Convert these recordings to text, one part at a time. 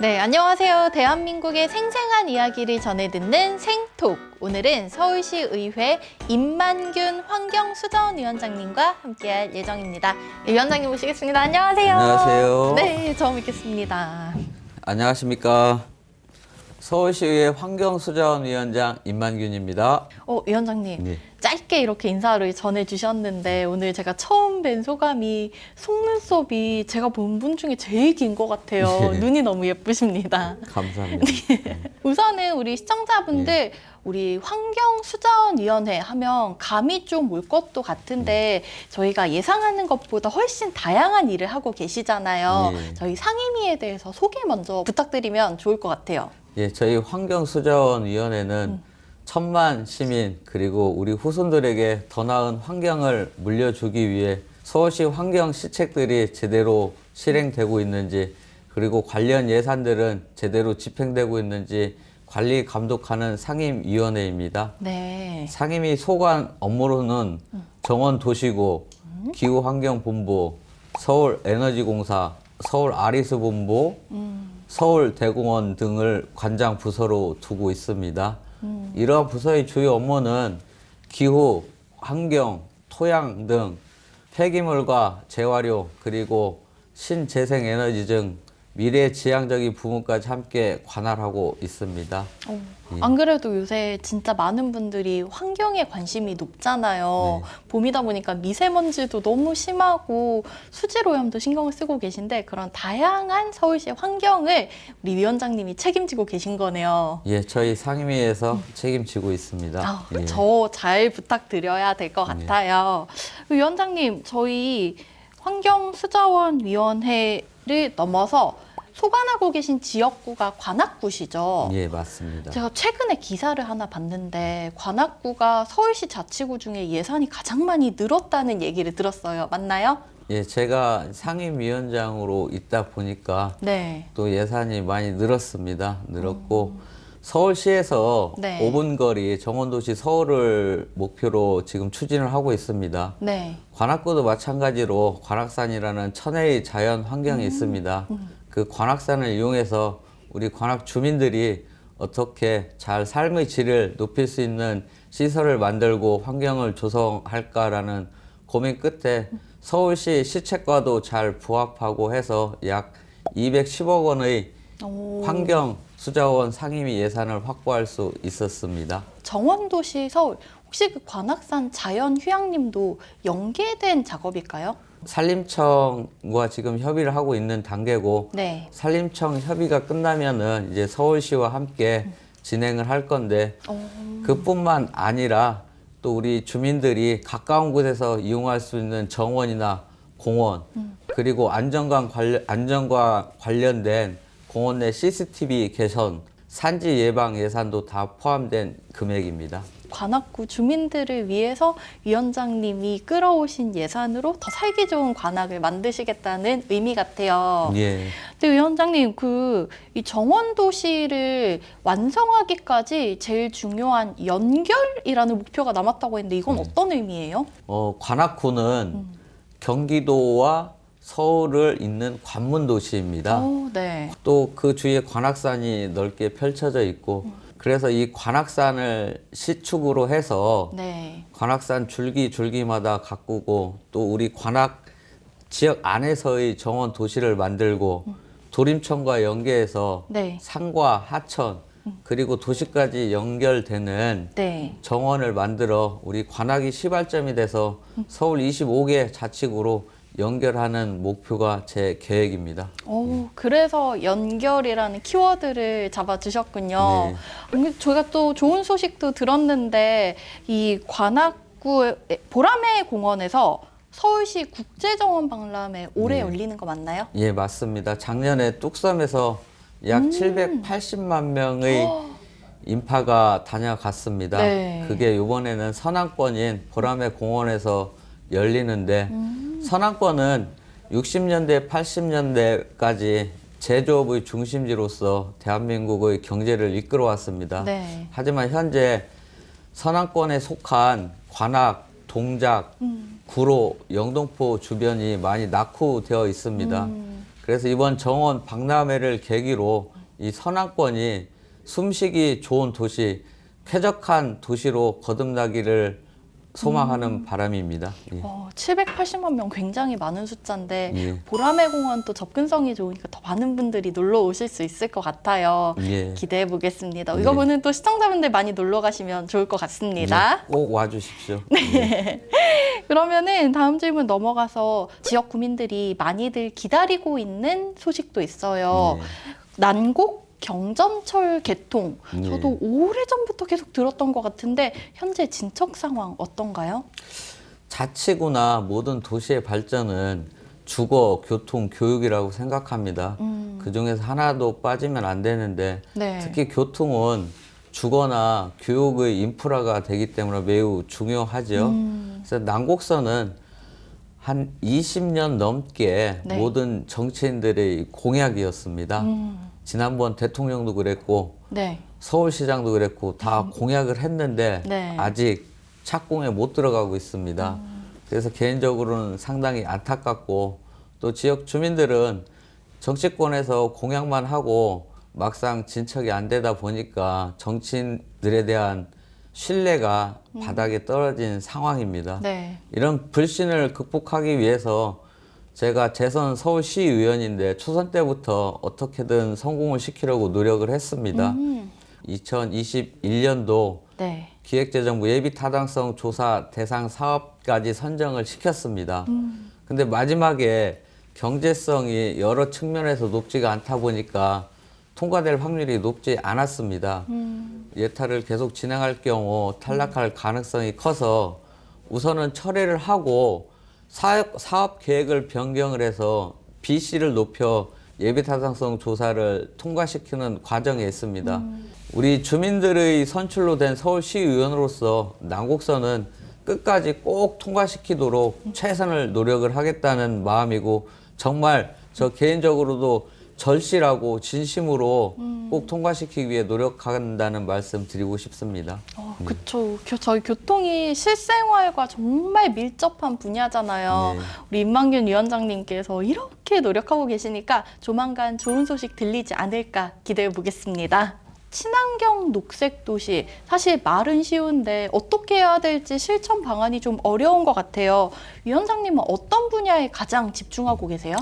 네, 안녕하세요. 대한민국의 생생한 이야기를 전해 듣는 생톡. 오늘은 서울시 의회 임만균 환경수자원위원장님과 함께할 예정입니다. 네, 위원장님 모시겠습니다. 안녕하세요. 안녕하세요. 네, 처음 뵙겠습니다. 안녕하십니까. 서울시의회 환경수자원위원장 임만균입니다. 어, 위원장님. 네. 짧게 이렇게 인사를 전해주셨는데 오늘 제가 처음 뵌 소감이 속눈썹이 제가 본 분 중에 제일 긴 것 같아요. 네. 눈이 너무 예쁘십니다. 감사합니다. 우선은 우리 시청자분들 우리 환경수자원위원회 하면 감이 좀 올 것도 같은데 저희가 예상하는 것보다 훨씬 다양한 일을 하고 계시잖아요. 예. 저희 상임위에 대해서 소개 먼저 부탁드리면 좋을 것 같아요. 예, 저희 환경수자원위원회는 천만 시민 그리고 우리 후손들에게 더 나은 환경을 물려주기 위해 서울시 환경 시책들이 제대로 실행되고 있는지 그리고 관련 예산들은 제대로 집행되고 있는지 관리 감독하는 상임위원회입니다. 네. 상임위 소관 업무로는 정원 도시고 기후환경본부, 서울에너지공사, 서울 아리수본부, 서울대공원 등을 관장 부서로 두고 있습니다. 이러한 부서의 주요 업무는 기후, 환경, 토양 등 폐기물과 재활용 그리고 신재생에너지 등 미래 지향적인 부분까지 함께 관할하고 있습니다. 어, 예. 안 그래도 요새 진짜 많은 분들이 환경에 관심이 높잖아요. 네. 봄이다 보니까 미세먼지도 너무 심하고 수질오염도 신경을 쓰고 계신데 그런 다양한 서울시의 환경을 우리 위원장님이 책임지고 계신 거네요. 예, 저희 상임위에서 책임지고 있습니다. 아, 예. 저잘 부탁드려야 될것 네. 같아요. 위원장님, 저희 환경수자원위원회 를 넘어서 소관하고 계신 지역구가 관악구시죠. 예, 맞습니다. 제가 최근에 기사를 하나 봤는데 관악구가 서울시 자치구 중에 예산이 가장 많이 늘었다는 얘기를 들었어요. 맞나요? 예, 제가 상임위원장으로 있다 보니까 네. 또 예산이 많이 늘었습니다. 늘었고 서울시에서 네. 5분 거리 정원도시 서울을 목표로 지금 추진을 하고 있습니다. 네. 관악구도 마찬가지로 관악산이라는 천혜의 자연 환경이 있습니다. 그 관악산을 이용해서 우리 관악 주민들이 어떻게 잘 삶의 질을 높일 수 있는 시설을 만들고 환경을 조성할까라는 고민 끝에 서울시 시책과도 잘 부합하고 해서 약 210억 원의 오, 환경 수자원 상임위 예산을 확보할 수 있었습니다. 정원도시 서울 혹시 그 관악산 자연휴양림도 연계된 작업일까요? 산림청과 지금 협의를 하고 있는 단계고 네. 산림청 협의가 끝나면은 이제 서울시와 함께 진행을 할 건데 어, 그뿐만 아니라 또 우리 주민들이 가까운 곳에서 이용할 수 있는 정원이나 공원 그리고 안전과 관련 안전과 관련된 공원 내 CCTV 개선 산지 예방 예산도 다 포함된 금액입니다. 관악구 주민들을 위해서 위원장님이 끌어오신 예산으로 더 살기 좋은 관악을 만드시겠다는 의미 같아요. 예. 근데 위원장님 그 이 정원 도시를 완성하기까지 제일 중요한 연결이라는 목표가 남았다고 했는데 이건 네. 어떤 의미예요? 어, 관악구는 경기도와 서울을 잇는 관문 도시입니다. 어, 네. 또 그 주위에 관악산이 넓게 펼쳐져 있고 그래서 이 관악산을 시축으로 해서 네. 관악산 줄기 줄기마다 가꾸고 또 우리 관악 지역 안에서의 정원 도시를 만들고 도림천과 연계해서 네. 산과 하천 그리고 도시까지 연결되는 네. 정원을 만들어 우리 관악이 시발점이 돼서 서울 25개 자치구로 연결하는 목표가 제 계획입니다. 오, 그래서 연결이라는 키워드를 잡아주셨군요. 네. 음, 저희가 또 좋은 소식도 들었는데 이 관악구 보라매 공원에서 서울시 국제정원 박람회 올해 네. 열리는 거 맞나요? 예, 맞습니다. 작년에 뚝섬에서 약 780만 명의 인파가 다녀갔습니다. 네. 그게 이번에는 선왕권인 보라매 공원에서 열리는데 선왕권은 60년대, 80년대까지 제조업의 중심지로서 대한민국의 경제를 이끌어 왔습니다. 네. 하지만 현재 선왕권에 속한 관악, 동작, 구로, 영동포 주변이 많이 낙후되어 있습니다. 그래서 이번 정원 박람회를 계기로 이 선왕권이 숨쉬기 좋은 도시, 쾌적한 도시로 거듭나기를 소망하는 바람입니다. 예. 어, 780만 명 굉장히 많은 숫자인데 예. 보라매 공원 또 접근성이 좋으니까 더 많은 분들이 놀러 오실 수 있을 것 같아요. 예. 기대해 보겠습니다. 네. 이거 보는 또 시청자분들 많이 놀러 가시면 좋을 것 같습니다. 예, 꼭 와주십시오. 그러면은 다음 질문 넘어가서 지역 구민들이 많이들 기다리고 있는 소식도 있어요. 예. 난곡 경전철 개통. 네. 저도 오래전부터 계속 들었던 것 같은데 현재 진척 상황 어떤가요? 자치구나 모든 도시의 발전은 주거, 교통, 교육이라고 생각합니다. 음. 그 중에서 하나도 빠지면 안 되는데 네. 특히 교통은 주거나 교육의 인프라가 되기 때문에 매우 중요하죠. 음. 그래서 난곡선은 한 20년 넘게 네. 모든 정치인들의 공약이었습니다. 음. 지난번 대통령도 그랬고 네. 서울시장도 그랬고 다 공약을 했는데 네. 아직 착공에 못 들어가고 있습니다. 그래서 개인적으로는 상당히 안타깝고 또 지역 주민들은 정치권에서 공약만 하고 막상 진척이 안 되다 보니까 정치인들에 대한 신뢰가 바닥에 떨어진 상황입니다. 네. 이런 불신을 극복하기 위해서 제가 재선 서울시 의원인데 초선 때부터 어떻게든 성공을 시키려고 노력을 했습니다. 음. 2021년도 네. 기획재정부 예비 타당성 조사 대상 사업까지 선정을 시켰습니다. 음. 근데 마지막에 경제성이 여러 측면에서 높지가 않다 보니까 통과될 확률이 높지 않았습니다. 음. 예타를 계속 진행할 경우 탈락할 가능성이 커서 우선은 철회를 하고 사업, 사업 계획을 변경을 해서 BC를 높여 예비 타당성 조사를 통과시키는 과정에 있습니다. 우리 주민들의 선출로 된 서울시 의원으로서 난곡선은 끝까지 꼭 통과시키도록 최선을 노력을 하겠다는 마음이고 정말 저 개인적으로도 절실하고 진심으로 꼭 통과시키기 위해 노력한다는 말씀 드리고 싶습니다. 어, 그쵸. 교- 저희 교통이 실생활과 정말 밀접한 분야잖아요. 네. 우리 임만균 위원장님께서 이렇게 노력하고 계시니까 조만간 좋은 소식 들리지 않을까 기대해 보겠습니다. 친환경 녹색 도시 사실 말은 쉬운데 어떻게 해야 될지 실천 방안이 좀 어려운 것 같아요. 위원장님은 어떤 분야에 가장 집중하고 계세요?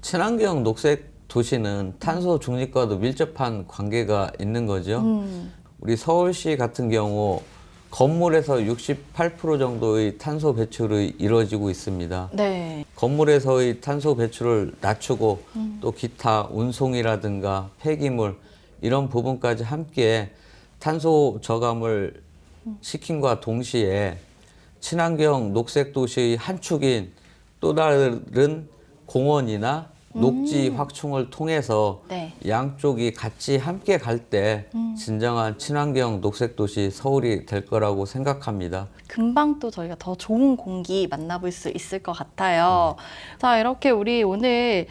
친환경 녹색 도시는 탄소 중립과도 밀접한 관계가 있는 거죠. 음, 우리 서울시 같은 경우 건물에서 68% 정도의 탄소 배출이 이루어지고 있습니다. 네. 건물에서의 탄소 배출을 낮추고 음. 또 기타 운송이라든가 폐기물 이런 부분까지 함께 탄소 저감을 시킨과 동시에 친환경 녹색 도시의 한 축인 또 다른 공원이나 녹지 확충을 통해서 네. 양쪽이 같이 함께 갈 때 진정한 친환경 녹색 도시 서울이 될 거라고 생각합니다. 금방 또 저희가 더 좋은 공기 만나볼 수 있을 것 같아요. 자, 이렇게 우리 오늘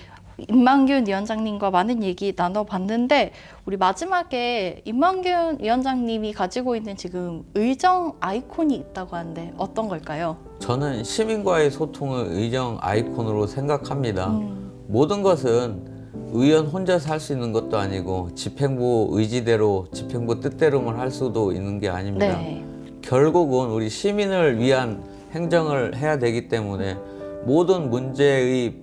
임만균 위원장님과 많은 얘기 나눠봤는데 우리 마지막에 임만균 위원장님이 가지고 있는 지금 의정 아이콘이 있다고 하는데 어떤 걸까요? 저는 시민과의 소통을 의정 아이콘으로 생각합니다. 음, 모든 것은 의원 혼자서 할 수 있는 것도 아니고 집행부 의지대로 집행부 뜻대로만 할 수도 있는 게 아닙니다. 네. 결국은 우리 시민을 위한 행정을 해야 되기 때문에 모든 문제의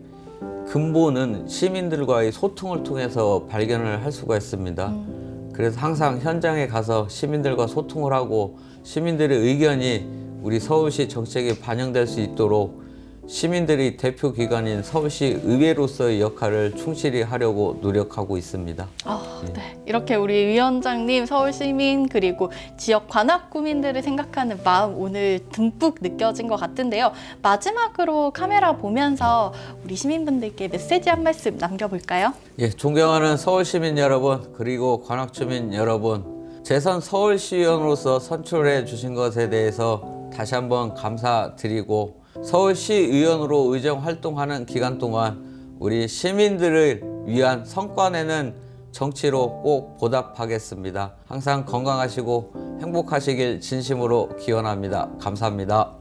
근본은 시민들과의 소통을 통해서 발견을 할 수가 있습니다. 음, 그래서 항상 현장에 가서 시민들과 소통을 하고 시민들의 의견이 우리 서울시 정책에 반영될 수 있도록 시민들이 대표 기관인 서울시 의회로서의 역할을 충실히 하려고 노력하고 있습니다. 아, 네. 이렇게 우리 위원장님, 서울 시민 그리고 지역 관악 구민들을 생각하는 마음 오늘 듬뿍 느껴진 것 같은데요. 마지막으로 카메라 보면서 우리 시민분들께 메시지 한 말씀 남겨볼까요? 예, 존경하는 서울 시민 여러분 그리고 관악 주민 여러분 재선 서울시의원으로서 선출해 주신 것에 대해서 다시 한번 감사드리고 서울시 의원으로 의정 활동하는 기간 동안 우리 시민들을 위한 성과내는 정치로 꼭 보답하겠습니다. 항상 건강하시고 행복하시길 진심으로 기원합니다. 감사합니다.